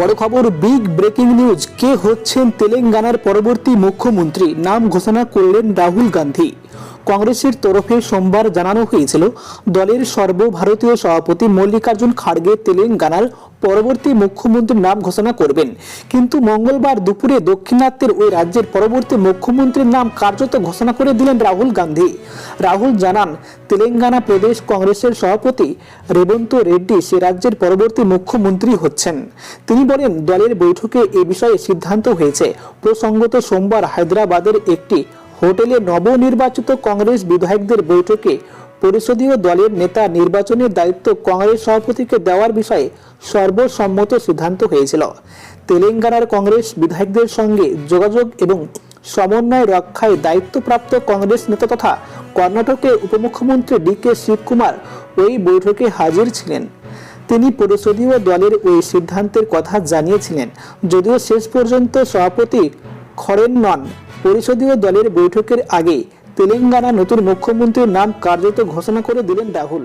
বড় খবর, big breaking news. কে হচ্ছেন তেলেঙ্গানার পরবর্তী মুখ্যমন্ত্রী? নাম ঘোষণা করলেন রাহুল গান্ধী। কংগ্রেসের তরফে সোমবার জানানো হয়েছিল, দলের সর্বভারতীয় সভাপতি মল্লিকার্জুন খাড়গে তেলেঙ্গানার পরবর্তী মুখ্যমন্ত্রীর নাম ঘোষণা করবেন। কিন্তু মঙ্গলবার দুপুরে দক্ষিণাত্যের ওই রাজ্যের পরবর্তী মুখ্যমন্ত্রীর নাম কার্যত ঘোষণা করে দিলেন রাহুল গান্ধী। রাহুল জানান, তেলেঙ্গানা প্রদেশ কংগ্রেসের সভাপতি রেবন্ত রেড্ডি সে রাজ্যের পরবর্তী মুখ্যমন্ত্রী হচ্ছেন। তিনি বলেন, দলের বৈঠকে এ বিষয়ে সিদ্ধান্ত হয়েছে। প্রসঙ্গত সোমবার হায়দ্রাবাদের একটি হোটেলে নবনির্বাচিত কংগ্রেস বিধায়কদের বৈঠকে পরিষদীয় দলের নেতা নির্বাচনের দায়িত্ব কংগ্রেস সভাপতিকে দেওয়ার বিষয়ে সর্বসম্মত সিদ্ধান্ত হয়েছিল। তেলেঙ্গানার কংগ্রেস বিধায়কদের সঙ্গে যোগাযোগ এবং সমন্বয় রক্ষায় দায়িত্বপ্রাপ্ত কংগ্রেস নেতা তথা কর্ণাটকের উপমুখ্যমন্ত্রী ডি কে শিবকুমার ওই বৈঠকে হাজির ছিলেন। তিনি পরিষদীয় দলের ওই সিদ্ধান্তের কথা জানিয়েছিলেন। যদিও শেষ পর্যন্ত সভাপতি খরেন নন পরিষদীয় দলের বৈঠকের আগে তেলেঙ্গানা নতুন মুখ্যমন্ত্রীর নাম কার্যত ঘোষণা করে দিলেন রাহুল।